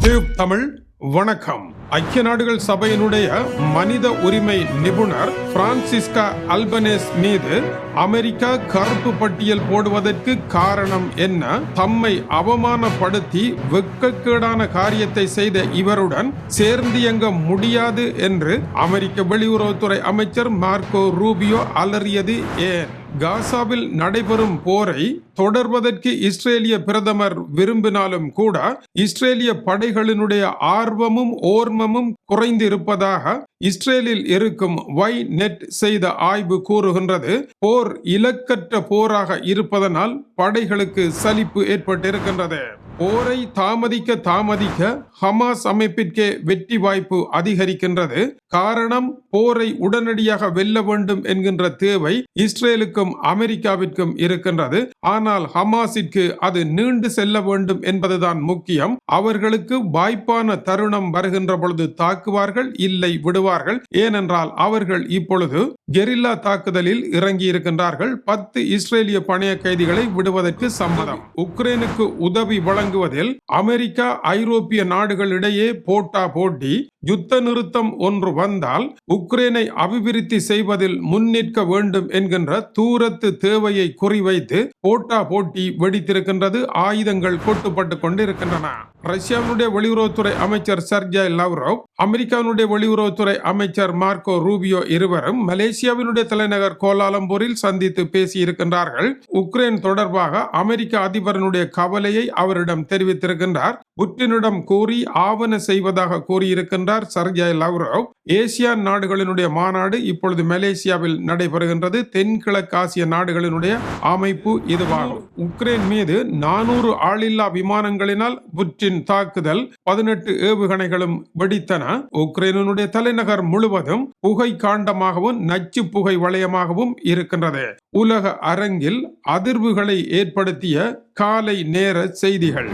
Tube Tamil வணக்கம். ஐக்கிய நாடுகள் சபையினுடைய மனித உரிமை நிபுணர் பிரான்சிஸ்கா அல்பனேஸ் மீது அமெரிக்கா கருப்பு பட்டியல் போடுவதற்கு காரணம் என்ன? தம்மை அவமானப்படுத்தி வெட்கக்கேடான காரியத்தை செய்த இவருடன் சேர்ந்து இயங்க முடியாது என்று அமெரிக்க வெளியுறவுத்துறை அமைச்சர் மார்க்கோ ரூபியோ அலறியது ஏன்? காசாவில் நடைபெறும் போரை தொடர்வதற்கு இஸ்ரேலிய பிரதமர் விரும்பினாலும் கூட இஸ்ரேலிய படைகளினுடைய ஆர்வமும் ஓர்மமும் குறைந்து இருப்பதாக இஸ்ரேலில் இருக்கும் வை நெட் செய்த ஆய்வு கூறுகின்றது. போர் இலக்கற்ற போராக இருப்பதனால் படைகளுக்கு சலிப்பு ஏற்பட்டிருக்கின்றது. போரை தாமதிக்க தாமதிக்க ஹமாஸ் அமைப்பிற்கே வெற்றி வாய்ப்பு அதிகரிக்கின்றது. காரணம் போரை உடனடியாக வெல்ல வேண்டும் என்கின்ற தேவை இஸ்ரேலுக்கும் அமெரிக்காவிற்கும் இருக்கின்றது. ஆனால் ஆனால் ஹமாஸிற்கு அது நீண்டு செல்ல வேண்டும் என்பதுதான் முக்கியம். அவர்களுக்கு வாய்ப்பான தருணம் வருகின்ற பொழுது தாக்குவார்கள் இல்லை விடுவார்கள். ஏனென்றால் அவர்கள் இப்பொழுது கெரில்லா தாக்குதலில் இறங்கி இருக்கின்றார்கள் பத்து இஸ்ரேலிய பணைய கைதிகளை விடுவதற்கு சம்மதம். உக்ரைனுக்கு உதவி வழங்குவதில் அமெரிக்கா ஐரோப்பிய நாடுகளிடையே போட்டா போட்டி யுத்த நிறுத்தம் ஒன்று வந்தால் உக்ரைனை அபிவிருத்தி செய்வதில் முன்னிற்க வேண்டும் என்கின்ற தூரத்து தேவையை குறிவைத்து போட்டா போட்டி வெடித்திருக்கின்றது. ஆயுதங்கள் கொட்டுப்பட்டு கொண்டிருக்கின்றன. ரஷ்யாவினுடைய வெளியுறவுத்துறை அமைச்சர் சர்ஜாய் லவ்ரோவ் அமெரிக்காவினுடைய வெளியுறவுத்துறை அமைச்சர் மார்க்கோ ரூபியோ இருவரும் மலேசியாவினுடைய தலைநகர் கோலாலம்பூரில் சந்தித்து பேசியிருக்கின்றார்கள். உக்ரைன் தொடர்பாக அமெரிக்க அதிபரனுடைய கவலையை அவரிடம் தெரிவித்திருக்கின்றார். புட்டினிடம் கூறி ஆவண செய்வதாக கூறியிருக்கின்றார் சர்ஜாய் லவ்ரோவ். ஏசியான் நாடுகளினுடைய மாநாடு இப்பொழுது மலேசியாவில் நடைபெறுகின்றது. தென்கிழக்காசிய நாடுகளினுடைய அமைப்பு இதுவாகும். உக்ரைன் மீது நானூறு ஆளில்லா விமானங்களினால் புட்டின் ரஷ்யாவின் தாக்குதல் பதினெட்டு ஏவுகணைகளும் வெடித்தன. உக்ரைனுடைய தலைநகர் முழுவதும் புகை காண்டமாகவும் நச்சு புகை வளையமாகவும் இருக்கின்றது. உலக அரங்கில் அதிர்வுகளை ஏற்படுத்திய காலை நேர செய்திகள்.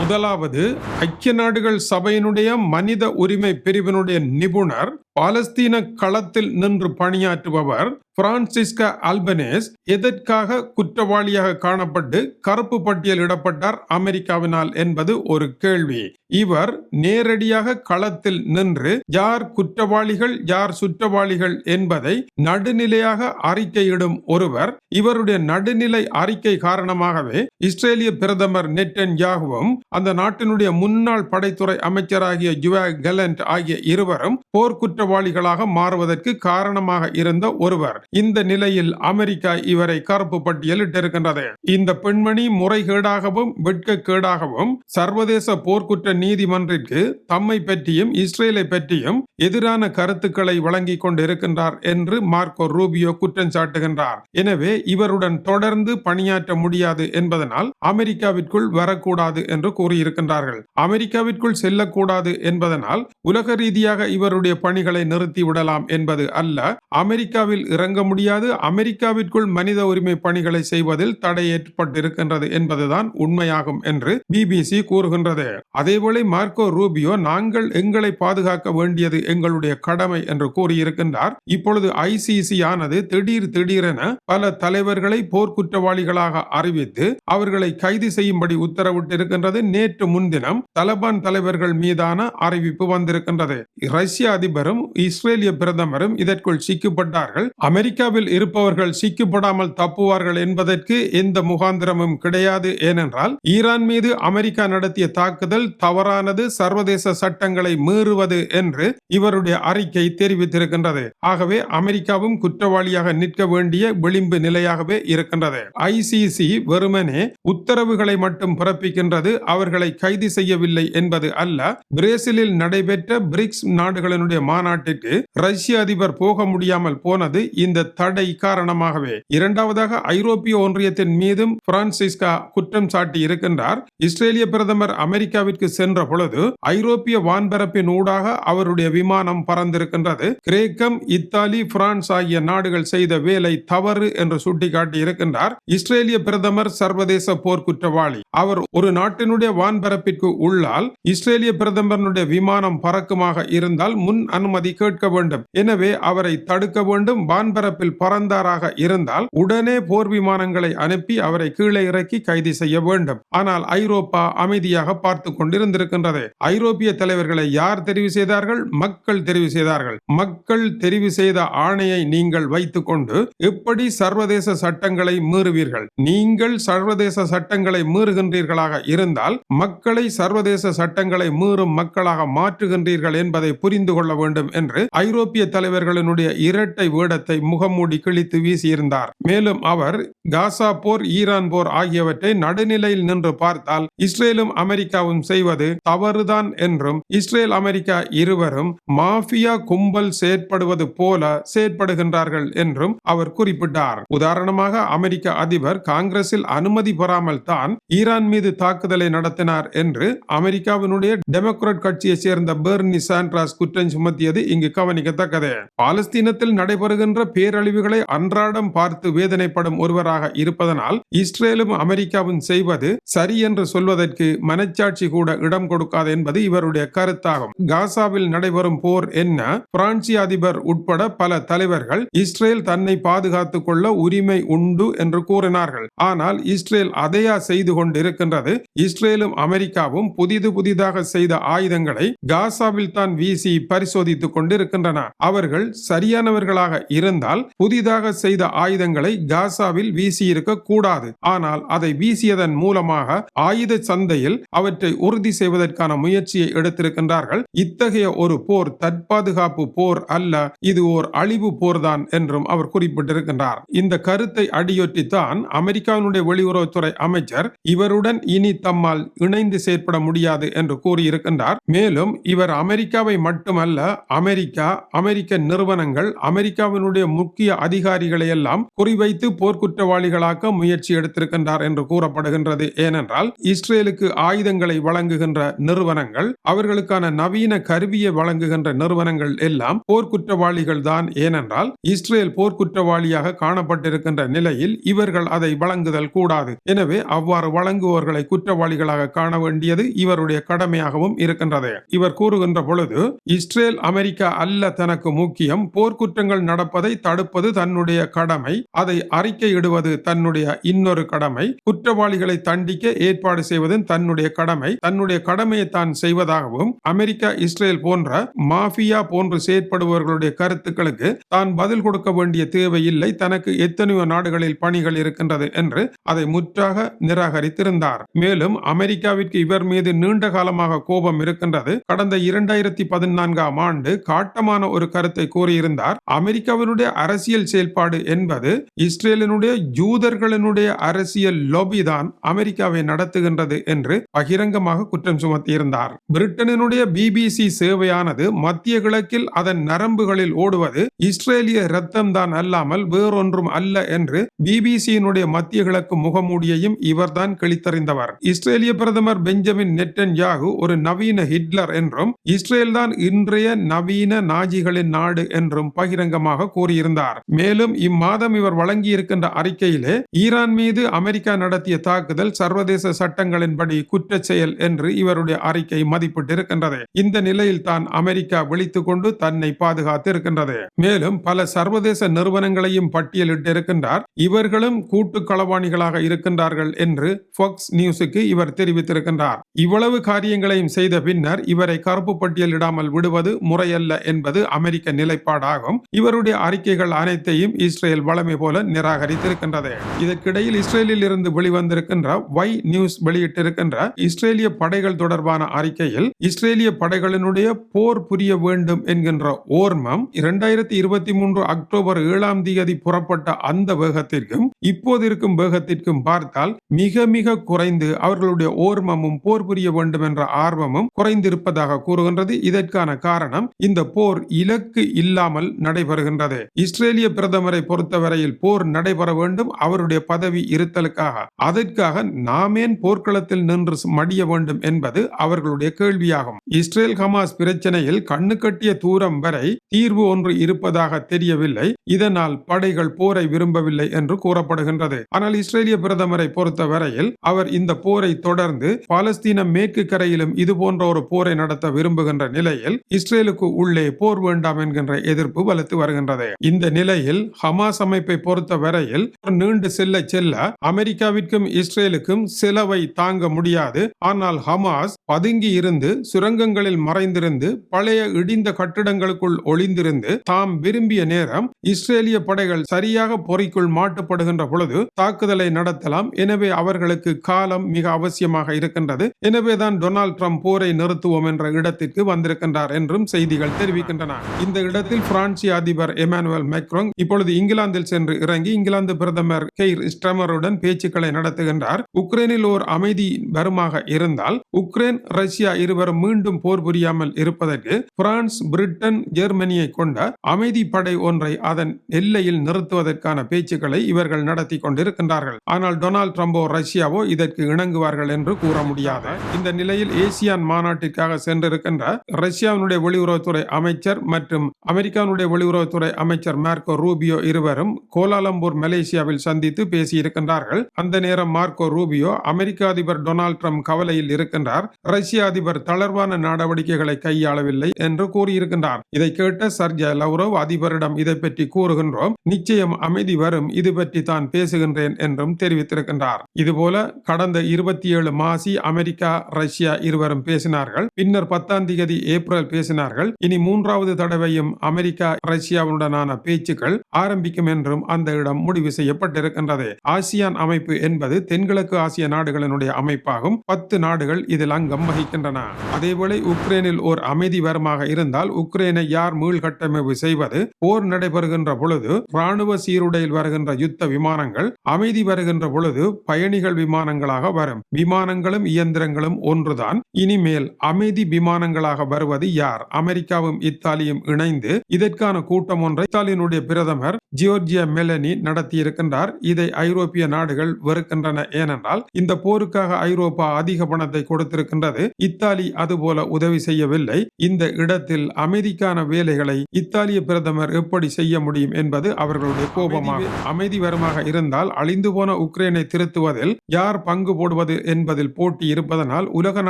முதலாவது ஐக்கிய நாடுகள் சபையினுடைய மனித உரிமை பிரிவினுடைய நிபுணர் பாலஸ்தீன களத்தில் நின்று பணியாற்றுபவர் பிரான்சிஸ்க அல்பனேஸ் எதற்காக குற்றவாளியாக காணப்பட்டு கருப்பு பட்டியலிடப்பட்டார் அமெரிக்காவினால் என்பது ஒரு கேள்வி. இவர் நேரடியாக களத்தில் நின்று யார் குற்றவாளிகள் யார் சுற்றவாளிகள் என்பதை நடுநிலையாக அறிக்கையிடும் ஒருவர். இவருடைய நடுநிலை அறிக்கை காரணமாகவே இஸ்ரேலிய பிரதமர் நெட்டன் யாகுவும் அந்த நாட்டினுடைய முன்னாள் படைத்துறை அமைச்சராகிய ஜுவா கெலண்ட் ஆகிய இருவரும் போர்க்குற்ற குற்றவாளிகளாக மாறுவதற்கு காரணமாக இருந்த ஒருவர். இந்த நிலையில் அமெரிக்கா இவரை கருப்பு பட்டியலிட்டிருக்கின்றது இந்த பெண்மணி முறைகேடாகவும் வெட்கக்கேடாகவும் சர்வதேச போர்க்குற்ற நீதிமன்றிற்கு தம்மை பற்றியும் இஸ்ரேலை பற்றியும் எதிரான கருத்துக்களை வழங்கிக் கொண்டிருக்கின்றார் என்று மார்க்கோ ரூபியோ குற்றம் சாட்டுகின்றார். எனவே இவருடன் தொடர்ந்து பணியாற்ற முடியாது என்பதனால் அமெரிக்காவிற்குள் வரக்கூடாது என்று கூறியிருக்கின்றார்கள். அமெரிக்காவிற்குள் செல்லக்கூடாது என்பதனால் உலக ரீதியாக இவருடைய பணிகள் நிறுத்தி விடலாம் என்பது அல்ல. அமெரிக்காவில் இறங்க முடியாது. அமெரிக்காவிற்குள் மனித உரிமை பணிகளை செய்வதில் தடை ஏற்பட்டிருக்கின்றது என்பதுதான் உண்மையாகும் என்று பிபிசி கூறுகின்றது. அதேபோல மார்க்கோ ரூபியோ நாங்கள் எங்களை பாதுகாக்க வேண்டியது எங்களுடைய கடமை என்று கூறியிருக்கின்றார். இப்பொழுது ஐசிசி ஆனது திடீர் திடீரென பல தலைவர்களை போர்க்குற்றவாளிகளாக அறிவித்து அவர்களை கைது செய்யும்படி உத்தரவிட்டிருக்கின்றது. நேற்று முன்தினம் தலபான் தலைவர்கள் மீதான அறிவிப்பு வந்திருக்கின்றது. ரஷ்ய அதிபரும் இஸ்ரேலிய பிரதமரும் இதற்குள் சிக்கப்பட்டார்கள். அமெரிக்காவில் இருப்பவர்கள் சிக்கப்படாமல் தப்புவார்கள் என்பதற்கு எந்த முகாந்திரமும் கிடையாது ஏனென்றால் ஈரான் மீது அமெரிக்கா நடத்திய தாக்குதல் தவறானது சர்வதேச சட்டங்களை மீறுவது என்று இவருடைய அறிக்கை தெரிவித்திருக்கின்றது. ஆகவே அமெரிக்காவும் குற்றவாளியாக நிற்க வேண்டிய விளிம்பு நிலையாகவே இருக்கின்றது. ஐசிசி வெறுமனே உத்தரவுகளை மட்டும் பிறப்பிக்கின்றது அவர்களை கைது செய்யவில்லை என்பது அல்ல. பிரேசிலில் நடைபெற்ற பிரிக்ஸ் நாடுகளினுடைய மாநாட்டிற்கு ரஷ்ய அதிபர் போக முடியாமல் போனது இந்த தடை காரணமாகவே. இரண்டாவதாக ஐரோப்பிய ஒன்றியத்தின் மீதும் பிரான்சிஸ்கா குற்றம் சாட்டி இருக்கின்றார். இஸ்ரேலிய பிரதமர் அமெரிக்காவிற்கு சென்ற பொழுது ஐரோப்பிய வான்பரப்பின் ஊடாக அவருடைய விமானம் பறந்திருக்கின்றது. கிரேக்கம் இத்தாலி பிரான்ஸ் ஆகிய நாடுகள் செய்த வேலை தவறு என்று சுட்டிக்காட்டி இருக்கின்றார். இஸ்ரேலிய பிரதமர் சர்வதேச போர்க்குற்றவாளி. அவர் ஒரு நாட்டினுடைய வான்பரப்பிற்கு உள்ளால் இஸ்ரேலிய பிரதமருடைய விமானம் பறக்குமாக இருந்தால் முன் அனுமதி அனுமதி கேட்க வேண்டும். எனவே அவரை தடுக்க வேண்டும். வான்பரப்பில் பறந்தாராக இருந்தால் உடனே போர் விமானங்களை அனுப்பி அவரை கீழே இறக்கி கைது செய்ய வேண்டும். ஆனால் ஐரோப்பா அமைதியாக பார்த்து கொண்டிருந்திருக்கின்றது. ஐரோப்பிய தலைவர்களை யார் தெரிவு செய்தார்கள்? மக்கள் தெரிவு செய்தார்கள். மக்கள் தெரிவு செய்த ஆணையை நீங்கள் வைத்துக்கொண்டு எப்படி சர்வதேச சட்டங்களை மீறுவீர்கள்? நீங்கள் சர்வதேச சட்டங்களை மீறுகின்றீர்களாக இருந்தால் மக்களை சர்வதேச சட்டங்களை மீறும் மக்களாக மாற்றுகின்றீர்கள் என்பதை புரிந்து கொள்ள வேண்டும் என்று ஐரோப்பிய தலைவர்களினுடைய இரட்டை வேடத்தை முகமூடி கிழித்து வீசியிருந்தார். மேலும் அவர் காசா போர் ஈரான் போர் ஆகியவற்றை நடுநிலையில் நின்று பார்த்தால் இஸ்ரேலும் அமெரிக்காவும் செய்வது தவறுதான் என்றும் இஸ்ரேல் அமெரிக்கா இருவரும் மாஃபியா கும்பல் செயற்படுவது போல செயற்படுகின்றார்கள் என்றும் அவர் குறிப்பிட்டார். உதாரணமாக அமெரிக்க அதிபர் காங்கிரஸில் அனுமதி பெறாமல் தான் ஈரான் மீது தாக்குதலை நடத்தினார் என்று அமெரிக்காவினுடைய டெமோக்ராட் கட்சியை சேர்ந்த பெர்னி சாண்ட்ராஸ் குற்றம் சுமத்தியது இங்கு கவனிக்கத்தக்கது பாலஸ்தீனத்தில் நடைபெறுகின்ற பேரழிவுகளை அன்றாடம் பார்த்து வேதனைப்படும் ஒருவராக இருப்பதனால் இஸ்ரேலும் அமெரிக்காவும் செய்வது சரி என்று சொல்வதற்கு மனச்சாட்சி கூட இடம் கொடுக்காது என்பது இவருடைய கருத்தாகும். காசாவில் நடைபெறும் போர் என்ன? பிரான்சி அதிபர் உட்பட பல தலைவர்கள் இஸ்ரேல் தன்னை பாதுகாத்துக் கொள்ள உரிமை உண்டு என்று கூறினார்கள். ஆனால் இஸ்ரேல் அதையா செய்து கொண்டிருக்கின்றது? இஸ்ரேலும் அமெரிக்காவும் புதிது புதிதாக செய்த ஆயுதங்களை காசாவில் தான் வீசி பரிசோதித்துக் கொண்டிருக்கின்றன. அவர்கள் சரியானவர்களாக இருந்தால் புதிதாக செய்த ஆயுதங்களை காசாவில் வீசியிருக்க கூடாது. ஆனால் அதை வீசியதன் மூலமாக ஆயுத சந்தையில் அவற்றை உறுதி செய்வதற்கான முயற்சியை எடுத்திருக்கின்றார்கள். இத்தகைய ஒரு போர் தற்பாதுகாப்பு போர் அல்ல இது ஓர் அழிவு போர்தான் என்றும் அவர் குறிப்பிட்டிருக்கின்றார். இந்த கருத்தை அடியொற்றித்தான் அமெரிக்காவினுடைய வெளியுறவுத்துறை அமைச்சர் இவருடன் இனி தம்மால் இணைந்து செயற்பட முடியாது என்று கூறியிருக்கின்றார். மேலும் இவர் அமெரிக்காவை மட்டுமல்ல அமெரிக்கா அமெரிக்க நிறுவனங்கள் அமெரிக்காவினுடைய முக்கிய அதிகாரிகளை எல்லாம் குறிவைத்து போர்க்குற்றவாளிகளாக்க முயற்சி எடுத்திருக்கின்றார் என்று கூறப்படுகின்றது. ஏனென்றால் இஸ்ரேலுக்கு ஆயுதங்களை வழங்குகின்ற நிறுவனங்கள் அவர்களுக்கான நவீன கருவியை வழங்குகின்ற நிறுவனங்கள் எல்லாம் போர்க்குற்றவாளிகள் தான். ஏனென்றால் இஸ்ரேல் போர்க்குற்றவாளியாக காணப்பட்டிருக்கின்ற நிலையில் இவர்கள் அதை வழங்குதல் கூடாது. எனவே அவ்வாறு வழங்குவோர்களை குற்றவாளிகளாக காண வேண்டியது இவருடைய கடமையாகவும் இருக்கின்றது. இவர் கூறுகின்ற பொழுது இஸ்ரேல் அமெரிக்க அமெரிக்கா அல்ல தனக்கு முக்கியம். போர்க்குற்றங்கள் நடப்பதை தடுப்பது தன்னுடைய கடமை. அதை அறிக்கையிடுவது தன்னுடைய இன்னொரு கடமை. குற்றவாளிகளை தண்டிக்க ஏற்பாடு செய்வது தன்னுடைய கடமை. தன்னுடைய கடமையை தான் செய்வதாகவும் அமெரிக்கா இஸ்ரேல் போன்ற மாஃபியா போன்று செயற்படுபவர்களுடைய கருத்துக்களுக்கு தான் பதில் கொடுக்க வேண்டிய தேவையில்லை. தனக்கு எத்தனையோ நாடுகளில் பணிகள் இருக்கின்றது என்று அதை முற்றாக நிராகரித்திருந்தார். மேலும் அமெரிக்காவிற்கு இவர் மீது நீண்ட காலமாக கோபம் இருக்கின்றது. கடந்த இரண்டாயிரத்தி பதினான்காம் ஆண்டு காட்டமான ஒரு கருத்தை கூறியிருந்தார். அமெரிக்காவினுடைய அரசியல் செயல்பாடு என்பது இஸ்ரேலினுடைய ஜூதர்களினுடைய அரசியல் லொபி தான் அமெரிக்காவை நடத்துகின்றது என்று பகிரங்கமாக குற்றம் சுமத்தியிருந்தார். பிரிட்டனினுடைய பிபிசி சேவையானது மத்திய கிழக்கில் அதன் நரம்புகளில் ஓடுவது இஸ்ரேலிய ரத்தம் தான் அல்லாமல் வேறொன்றும் அல்ல என்று பிபிசியினுடைய மத்திய கிழக்கு முகமூடியையும் இவர்தான் கிழித்தறிந்தவர். இஸ்ரேலிய பிரதமர் பெஞ்சமின் நெட்டன் யாகு ஒரு நவீன ஹிட்லர் என்றும் இஸ்ரேல் தான் இன்றைய நவீன நாஜிகளின் நாடு என்றும் பகிரங்கமாக கூறியிருந்தார். மேலும் இம்மாதம் இவர் வழங்கியிருக்கின்ற அறிக்கையிலே ஈரான் மீது அமெரிக்கா நடத்திய தாக்குதல் சர்வதேச சட்டங்களின்படி குற்ற செயல் என்று இவருடைய அறிக்கை மதிப்பிட்டிருக்கின்றது. இந்த நிலையில் தான் அமெரிக்கா விழித்துக் கொண்டு தன்னை பாதுகாத்திருக்கின்றது. மேலும் பல சர்வதேச நிறுவனங்களையும் பட்டியலிட்டிருக்கின்றார். இவர்களும் கூட்டு களவாணிகளாக இருக்கின்றார்கள் என்று ஃபோக்ஸ் நியூஸுக்கு இவர் தெரிவித்திருக்கின்றார். இவ்வளவு காரியங்களையும் செய்த பின்னர் இவரை கருப்பு பட்டியலிடாமல் விடுவது முறை முறையல்ல என்பது அமெரிக்க நிலைப்பாடாகும். இவருடைய அறிக்கைகள் அனைத்தையும் இஸ்ரேல் வளமை போல நிராகரித்திருக்கின்றது. இதற்கிடையில் இஸ்ரேலில் இருந்து வெளிவந்திருக்கின்ற வை நியூஸ் வெளியிட்டிருக்கின்ற இஸ்ரேலிய படைகள் தொடர்பான அறிக்கையில் இஸ்ரேலிய படைகளினுடைய போர் புரிய வேண்டும் என்கின்ற ஓர்மம் இரண்டாயிரத்தி இருபத்தி மூன்று அக்டோபர் ஏழாம் தேதி புறப்பட்ட அந்த வேகத்திற்கும் இப்போது இருக்கும் வேகத்திற்கும் பார்த்தால் மிக மிக குறைந்து அவர்களுடைய ஓர்மமும் போர் புரிய வேண்டும் என்ற ஆர்வமும் குறைந்திருப்பதாக கூறுகின்றது. இதற்கான காரணம் இந்த போர் இலக்கு இல்லாமல் நடைபெறுகின்றது. இஸ்ரேலிய பிரதமரை பொறுத்தவரையில் போர் நடைபெற வேண்டும் அவருடைய பதவி இருத்தலுக்காக. அதற்காக நாமேன் போர்க்களத்தில் நின்று மடிய வேண்டும் என்பது அவர்களுடைய கேள்வியாகும். இஸ்ரேல் ஹமாஸ் பிரச்சனையில் கண்ணு கட்டிய தூரம் வரை தீர்வு ஒன்று இருப்பதாக தெரியவில்லை. இதனால் படைகள் போரை விரும்பவில்லை என்று கூறப்படுகின்றது. ஆனால் இஸ்ரேலிய பிரதமரை பொறுத்தவரையில் அவர் இந்த போரை தொடர்ந்து பாலஸ்தீன மேற்கு கரையிலும் இது போன்ற ஒரு போரை நடத்த விரும்புகின்ற நிலையில் இஸ்ரேலுக்கு உள்ளே போர் வேண்டாம் என்கின்ற எதிர்ப்பு வலுத்து வருகின்றது. இந்த நிலையில் ஹமாஸ் அமைப்பை பொறுத்த வரையில் நீண்டு செல்ல செல்ல அமெரிக்காவிற்கும் இஸ்ரேலுக்கும் செலவை தாங்க முடியாது. ஆனால் ஹமாஸ் பதுங்கி இருந்து சுரங்கங்களில் மறைந்திருந்து பழைய இடிந்த கட்டிடங்களுக்குள் ஒளிந்திருந்து தாம் விரும்பிய நேரம் இஸ்ரேலிய படைகள் சரியாக பொறிக்குள் மாட்டுப்படுகின்ற பொழுது தாக்குதலை நடத்தலாம். எனவே அவர்களுக்கு காலம் மிக அவசியமாக இருக்கின்றது. எனவேதான் டொனால்ட் ட்ரம்ப் போரை நிறுத்துவோம் என்ற இடத்திற்கு வந்திருக்கின்றார் என்றும் செய்திகள் தெரிவிக்கின்றன. இந்த இடத்தில் பிரான்சிய அதிபர் எமானுவல் மேக்ரோங் இப்பொழுது இங்கிலாந்தில் சென்று இறங்கி இங்கிலாந்து பிரதமர் கெய்ர் ஸ்ட்ரமருடன் பேச்சுக்களை நடத்துகின்றார். உக்ரைனில் ஓர் அமைதி வருமாக இருந்தால் உக்ரைன் ரஷ்யா இருவரும் மீண்டும் போர் புரியாமல் இருப்பதற்கு பிரான்ஸ் பிரிட்டன் ஜெர்மனியை கொண்ட அமைதி படை ஒன்றை அதன் எல்லையில் நிறுத்துவதற்கான பேச்சுக்களை இவர்கள் நடத்தி கொண்டிருக்கின்றார்கள். ஆனால் டொனால்ட் ட்ரம்போ ரஷ்யாவோ இதற்கு இணங்குவார்கள் என்று கூற முடியாது. இந்த நிலையில் ஏசியான் மாநாட்டிற்காக சென்றிருக்கின்ற ரஷ்யாவினுடைய வெளியுறவுத்துறை வெளியுறவுத்துறை அமைச்சர் மற்றும் அமெரிக்காவினுடைய வெளியுறவுத்துறை அமைச்சர் மார்க்கோ ரூபியோ இருவரும் கோலாலம்பூர் மலேசியாவில் சந்தித்து பேசியிருக்கின்றார்கள். அந்த நேரம் மார்க்கோ ரூபியோ அமெரிக்க அதிபர் டொனால்ட் ட்ரம்ப் கவலையில் இருக்கின்றார். ரஷ்ய அதிபர் தளர்வான நடவடிக்கைகளை கையாளவில்லை என்று கூறியிருக்கின்றார். இதை கேட்ட சர்ஜா லவ்ரோவ் அதிபரிடம் இதை பற்றி கூறுகின்றோம். நிச்சயம் அமைதி வரும். இது பற்றி தான் பேசுகின்றேன் என்றும் தெரிவித்திருக்கின்றார். இதுபோல கடந்த இருபத்தி ஏழு மாசி அமெரிக்கா ரஷ்யா இருவரும் பேசினார்கள். பின்னர் பத்தாம் தேதி ஏப்ரல் பேசினார்கள். இனி மூன்றாவது தடவையும் அமெரிக்கா ரஷ்யாவுடனான பேச்சுக்கள் ஆரம்பிக்கும் என்றும் அந்த இடம் முடிவு செய்யப்பட்டிருக்கின்றது. ஆசியான் அமைப்பு என்பது தென்கிழக்கு ஆசிய நாடுகளினுடைய அமைப்பாகும். பத்து நாடுகள் இதில் அங்கம் வகிக்கின்றன. அதேவேளை உக்ரைனில் ஓர் அமைதி வரமாக இருந்தால் உக்ரைனை யார் மீள்கட்டமைப்பு செய்வது? போர் நடைபெறுகின்ற பொழுது ராணுவ சீருடையில் வருகின்ற யுத்த விமானங்கள் அமைதி வருகின்ற பொழுது பயணிகள் விமானங்களாக வரும். விமானங்களும் இயந்திரங்களும் ஒன்றுதான். இனிமேல் அமைதி விமானங்களாக வருவது யார்? அமெரிக்க அமெரிக்காவும் இத்தாலியும் இணைந்து இதற்கான கூட்டம் ஒன்றை இத்தாலியினுடைய பிரதமர் ஜியோர்ஜியா மெலனி நடத்தியிருக்கின்றார். இதை ஐரோப்பிய நாடுகள் வெறுக்கின்றன. ஏனென்றால் இந்த போருக்காக ஐரோப்பா அதிக பணத்தை கொடுத்திருக்கின்றது. இத்தாலி அதுபோல உதவி செய்யவில்லை. இந்த இடத்தில் அமைதிக்கான வேலைகளை இத்தாலிய பிரதமர் எப்படி செய்ய முடியும் என்பது அவர்களுடைய கோபமாகும் அமைதி வருமாக இருந்தால் அழிந்து போன உக்ரைனை திருத்துவதில் யார் பங்கு போடுவது என்பதில் போட்டி இருப்பதனால் உலக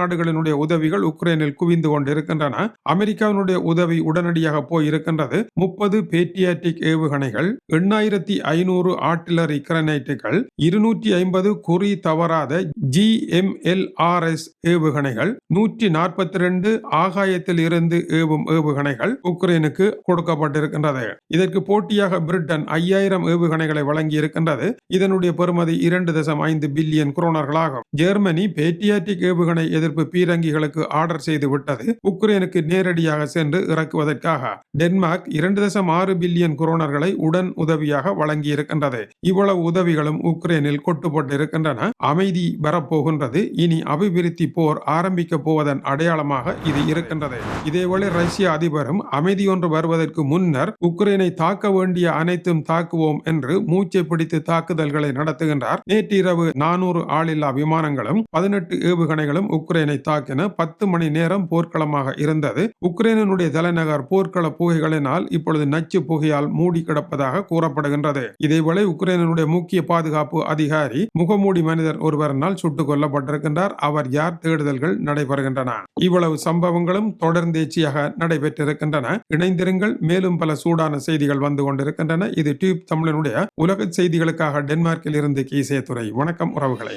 நாடுகளினுடைய உதவிகள் உக்ரைனில் குவிந்து கொண்டிருக்கின்றன. அமெரிக்காவினுடைய உதவி உடனடியாக போய் இருக்கின்றது. முப்பது பேட்டியாட்டிக் ஏவுகணைகள் எண்ணாயிரத்தி ஐநூறு ஆர்டிலரி கிரனைட்டுகள் இருநூற்றி ஐம்பது குறி தவறாத G M L R S ஏவுகணைகள் நூற்றி நாற்பத்தி ரெண்டு ஆகாயத்தில் இருந்து ஏவும் ஏவுகணைகள் உக்ரைனுக்கு கொடுக்கப்பட்டிருக்கின்றது. இதற்கு போட்டியாக பிரிட்டன் ஐயாயிரம் ஏவுகணைகளை வழங்கி இருக்கின்றது இதனுடைய பெறுமதி இரண்டு தசம் ஐந்து பில்லியன் குரோனர்களாகும். ஜெர்மனி பேட்டியாட்டிக் ஏவுகணை எதிர்ப்பு பீரங்கிகளுக்கு ஆர்டர் செய்து விட்டது உக்ரைனுக்கு நேரடியாக சென்று இறக்குவதற்காக. டென்மார்க் இரண்டு தசம் ஆறு பில்லியன் குரோனர்களை உடன் உதவியாக வழங்கியிருக்கின்றது. இவ்வளவு உதவிகளும் உக்ரைனில் கொட்டுப்பட்டிருக்கின்றன. அமைதி வரப்போகின்றது. இனி அபிவிருத்தி போர் ஆரம்பிக்க போவதன் அடையாளமாக இது இருக்கின்றது. இதேவேளை ரஷ்ய அதிபரும் அமைதி ஒன்று வருவதற்கு முன்னர் உக்ரைனை தாக்க வேண்டிய அனைத்தும் தாக்குவோம் என்று மூச்சை பிடித்து தாக்குதல்களை நடத்துகின்றார். நேற்றிரவு நானூறு ஆளில்லா விமானங்களும் பதினெட்டு ஏவுகணைகளும் உக்ரைனை தாக்கின பத்து மணி நேரம் போர்க்களமாக இருந்தது. உக்ரைன் சீனனுடைய தலைநகர் போர்க்கள புகைகளினால் இப்பொழுது நச்சு புகையால் மூடி கிடப்பதாக கூறப்படுகின்றது. இதேவேளை உக்ரைனுடைய முக்கிய பாதுகாப்பு அதிகாரி முகமூடி மனிதர் ஒருவரினால் சுட்டுக் கொல்லப்பட்டிருக்கின்றார். அவர் யார் தேடுதல்கள் நடைபெறுகின்றன? இவ்வளவு சம்பவங்களும் தொடர்ந்தேச்சியாக நடைபெற்றிருக்கின்றன. இணைந்திருங்கள். மேலும் பல சூடான செய்திகள் வந்து கொண்டிருக்கின்றன. இது டியூப் தமிழனுடைய உலக செய்திகளுக்காக டென்மார்க்கில் இருந்து கீசே துறை. வணக்கம் உறவுகளை.